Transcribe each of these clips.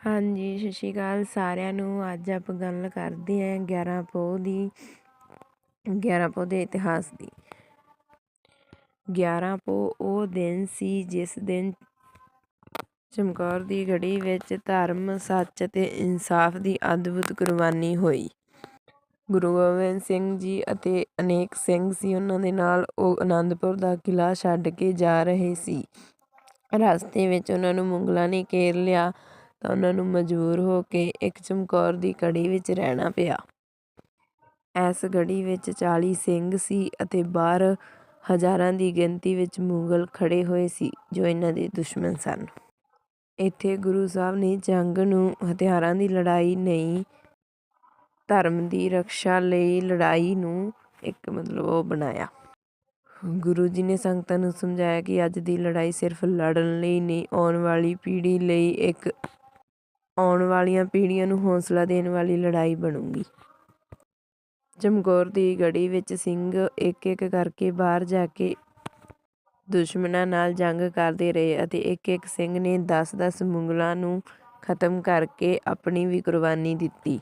ਹਾਂਜੀ, ਸਤਿ ਸ਼੍ਰੀ ਅਕਾਲ ਸਾਰਿਆਂ ਨੂੰ। ਅੱਜ ਆਪਾਂ ਗੱਲ ਕਰਦੇ ਆਂ 11 ਪੋਹ ਦੀ 11 ਪੋਹ ਦੇ ਇਤਿਹਾਸ ਦੀ। 11 ਪੋਹ ਉਹ ਦਿਨ ਸੀ ਜਿਸ ਦਿਨ ਚਮਕੌਰ ਦੀ ਘੜੀ ਵਿੱਚ ਧਰਮ, ਸੱਚ ਅਤੇ ਇਨਸਾਫ ਦੀ ਅਦਭੁਤ ਕੁਰਬਾਨੀ ਹੋਈ। ਗੁਰੂ ਗੋਬਿੰਦ ਸਿੰਘ ਜੀ ਅਤੇ ਅਨੇਕ ਸਿੰਘ ਸੀ ਉਹਨਾਂ ਦੇ ਨਾਲ। ਉਹ ਆਨੰਦਪੁਰ ਦਾ ਕਿਲਾ ਛੱਡ ਕੇ ਜਾ ਰਹੇ ਸੀ। ਰਸਤੇ ਵਿੱਚ ਉਹਨਾਂ ਨੂੰ ਮੁਗਲਾਂ ਨੇ ਘੇਰ ਲਿਆ। ਤਾਂ ਉਹਨਾਂ ਨੂੰ ਮਜਬੂਰ ਹੋ ਕੇ ਇੱਕ ਚਮਕੌਰ ਦੀ ਕੜੀ ਵਿੱਚ ਰਹਿਣਾ ਪਿਆ। ਇਸ ਗੜੀ ਵਿੱਚ 40 ਸਿੰਘ ਸੀ ਅਤੇ ਬਾਹਰ ਹਜ਼ਾਰਾਂ ਦੀ ਗਿਣਤੀ ਵਿੱਚ ਮੁਗਲ ਖੜੇ ਹੋਏ ਸੀ, ਜੋ ਇਹਨਾਂ ਦੇ ਦੁਸ਼ਮਣ ਸਨ। ਇੱਥੇ ਗੁਰੂ ਸਾਹਿਬ ਨੇ ਜੰਗ ਨੂੰ ਹਥਿਆਰਾਂ ਦੀ ਲੜਾਈ ਨਹੀਂ, ਧਰਮ ਦੀ ਰੱਖਿਆ ਲਈ ਲੜਾਈ ਨੂੰ ਇੱਕ ਮਤਲਬ ਉਹ ਬਣਾਇਆ। ਗੁਰੂ ਜੀ ਨੇ ਸੰਗਤਾਂ ਨੂੰ ਸਮਝਾਇਆ ਕਿ ਅੱਜ ਦੀ ਲੜਾਈ ਸਿਰਫ ਲੜਨ ਲਈ ਨਹੀਂ, ਆਉਣ ਵਾਲੀ ਪੀੜ੍ਹੀ ਲਈ ਇੱਕ ਆਉਣ ਵਾਲੀਆਂ ਪੀੜ੍ਹੀਆਂ ਨੂੰ ਹੌਸਲਾ ਦੇਣ ਵਾਲੀ ਲੜਾਈ ਬਣੂਗੀ। ਚਮਕੌਰ ਦੀ ਗੜੀ ਵਿੱਚ ਸਿੰਘ ਇੱਕ ਇੱਕ ਕਰਕੇ ਬਾਹਰ ਜਾ ਕੇ ਦੁਸ਼ਮਣਾਂ ਨਾਲ ਜੰਗ ਕਰਦੇ ਰਹੇ ਅਤੇ ਇੱਕ ਇੱਕ ਸਿੰਘ ਨੇ 10-10 ਮੁਗਲਾਂ ਨੂੰ ਖਤਮ ਕਰਕੇ ਆਪਣੀ ਵੀ ਕੁਰਬਾਨੀ ਦਿੱਤੀ।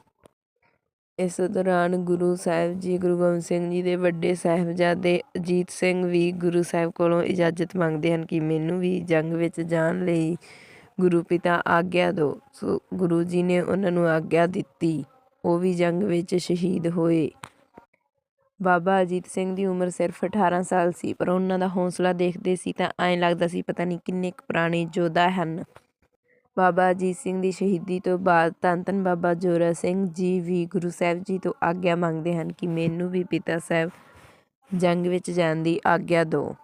ਇਸ ਦੌਰਾਨ ਗੁਰੂ ਸਾਹਿਬ ਜੀ, ਗੁਰੂ ਗੋਬਿੰਦ ਸਿੰਘ ਜੀ ਦੇ ਵੱਡੇ ਸਾਹਿਬਜ਼ਾਦੇ ਅਜੀਤ ਸਿੰਘ ਵੀ ਗੁਰੂ ਸਾਹਿਬ ਕੋਲੋਂ ਇਜਾਜ਼ਤ ਮੰਗਦੇ ਹਨ ਕਿ ਮੈਨੂੰ ਵੀ ਜੰਗ ਵਿੱਚ ਜਾਣ ਲਈ ਗੁਰੂ ਪਿਤਾ ਆਗਿਆ ਦਿਓ ਸੋ ਗੁਰੂ ਜੀ ਨੇ ਉਹਨਾਂ ਨੂੰ ਆਗਿਆ ਦਿੱਤੀ। ਉਹ ਵੀ ਜੰਗ ਵਿੱਚ ਸ਼ਹੀਦ ਹੋਏ। ਬਾਬਾ ਅਜੀਤ ਸਿੰਘ ਦੀ ਉਮਰ ਸਿਰਫ 18 ਸਾਲ ਸੀ, ਪਰ ਉਹਨਾਂ ਦਾ ਹੌਸਲਾ ਦੇਖਦੇ ਸੀ ਤਾਂ ਐਂ ਲੱਗਦਾ ਸੀ ਪਤਾ ਨਹੀਂ ਕਿੰਨੇ ਕੁ ਪੁਰਾਣੇ ਯੋਧਾ ਹਨ। ਬਾਬਾ ਅਜੀਤ ਸਿੰਘ ਦੀ ਸ਼ਹੀਦੀ ਤੋਂ ਬਾਅਦ ਧੰਨ ਧੰਨ ਬਾਬਾ ਜੋਰਾ ਸਿੰਘ ਜੀ ਵੀ ਗੁਰੂ ਸਾਹਿਬ ਜੀ ਤੋਂ ਆਗਿਆ ਮੰਗਦੇ ਹਨ ਕਿ ਮੈਨੂੰ ਵੀ ਪਿਤਾ ਸਾਹਿਬ ਜੰਗ ਵਿੱਚ ਜਾਣ ਦੀ ਆਗਿਆ ਦਿਓ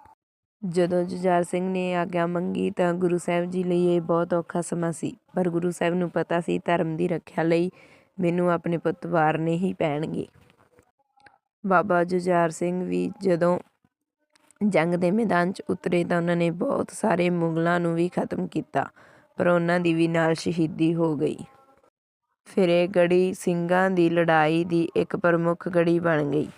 ਜਦੋਂ ਜੁਝਾਰ ਸਿੰਘ ਨੇ ਆਗਿਆ ਮੰਗੀ ਤਾਂ ਗੁਰੂ ਸਾਹਿਬ ਜੀ ਲਈ ਇਹ ਬਹੁਤ ਔਖਾ ਸਮਾਂ ਸੀ। ਪਰ ਗੁਰੂ ਸਾਹਿਬ ਨੂੰ ਪਤਾ ਸੀ ਧਰਮ ਦੀ ਰੱਖਿਆ ਲਈ ਮੈਨੂੰ ਆਪਣੇ ਪੁੱਤ ਵਾਰਨੇ ਹੀ ਪੈਣਗੇ। ਬਾਬਾ ਜੁਝਾਰ ਸਿੰਘ ਵੀ ਜਦੋਂ ਜੰਗ ਦੇ ਮੈਦਾਨ 'ਚ ਉਤਰੇ ਤਾਂ ਉਹਨਾਂ ਨੇ ਬਹੁਤ ਸਾਰੇ ਮੁਗਲਾਂ ਨੂੰ ਵੀ ਖਤਮ ਕੀਤਾ, ਪਰ ਉਹਨਾਂ ਦੀ ਵੀ ਨਾਲ ਸ਼ਹੀਦੀ ਹੋ ਗਈ। ਫਿਰ ਇਹ ਗੜੀ ਸਿੰਘਾਂ ਦੀ ਲੜਾਈ ਦੀ ਇੱਕ ਪ੍ਰਮੁੱਖ ਗੜੀ ਬਣ ਗਈ।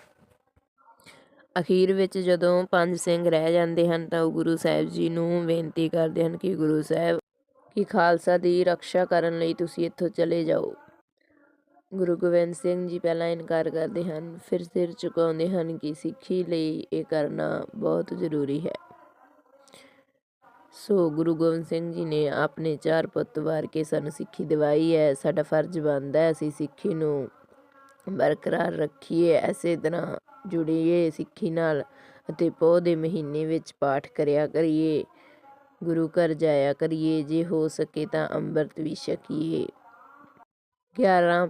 ਅਖੀਰ ਵਿੱਚ ਜਦੋਂ ਪੰਜ ਸਿੰਘ ਰਹਿ ਜਾਂਦੇ ਹਨ ਤਾਂ ਉਹ ਗੁਰੂ ਸਾਹਿਬ ਜੀ ਨੂੰ ਬੇਨਤੀ ਕਰਦੇ ਹਨ ਕਿ ਗੁਰੂ ਸਾਹਿਬ, ਕਿ ਖਾਲਸਾ ਦੀ ਰੱਖਿਆ ਕਰਨ ਲਈ ਤੁਸੀਂ ਇੱਥੋਂ ਚਲੇ ਜਾਓ। ਗੁਰੂ ਗੋਬਿੰਦ ਸਿੰਘ ਜੀ ਪਹਿਲਾਂ ਇਨਕਾਰ ਕਰਦੇ ਹਨ, ਫਿਰ ਸਿਰ ਝੁਕਾਉਂਦੇ ਹਨ ਕਿ ਸਿੱਖੀ ਲਈ ਇਹ ਕਰਨਾ ਬਹੁਤ ਜ਼ਰੂਰੀ ਹੈ। ਸੋ ਗੁਰੂ ਗੋਬਿੰਦ ਸਿੰਘ ਜੀ ਨੇ ਆਪਣੇ ਚਾਰ ਪੁੱਤ ਵਾਰ ਕੇ ਸਾਨੂੰ ਸਿੱਖੀ ਦਿਵਾਈ ਹੈ, ਸਾਡਾ ਫਰਜ਼ ਬਣਦਾ ਹੈ ਅਸੀਂ ਸਿੱਖੀ ਨੂੰ ਬਰਕਰਾਰ ਰੱਖੀਏ, ਐਸੇ ਤਰ੍ਹਾਂ ਜੁੜੀਏ ਸਿੱਖੀ ਨਾਲ ਅਤੇ ਪੋਹ ਦੇ ਮਹੀਨੇ ਵਿੱਚ ਪਾਠ ਕਰਿਆ ਕਰੀਏ, ਗੁਰੂ ਘਰ ਜਾਇਆ ਕਰੀਏ, ਜੇ ਹੋ ਸਕੇ ਤਾਂ ਅੰਮ੍ਰਿਤ ਵੀ ਛਕੀਏ। 11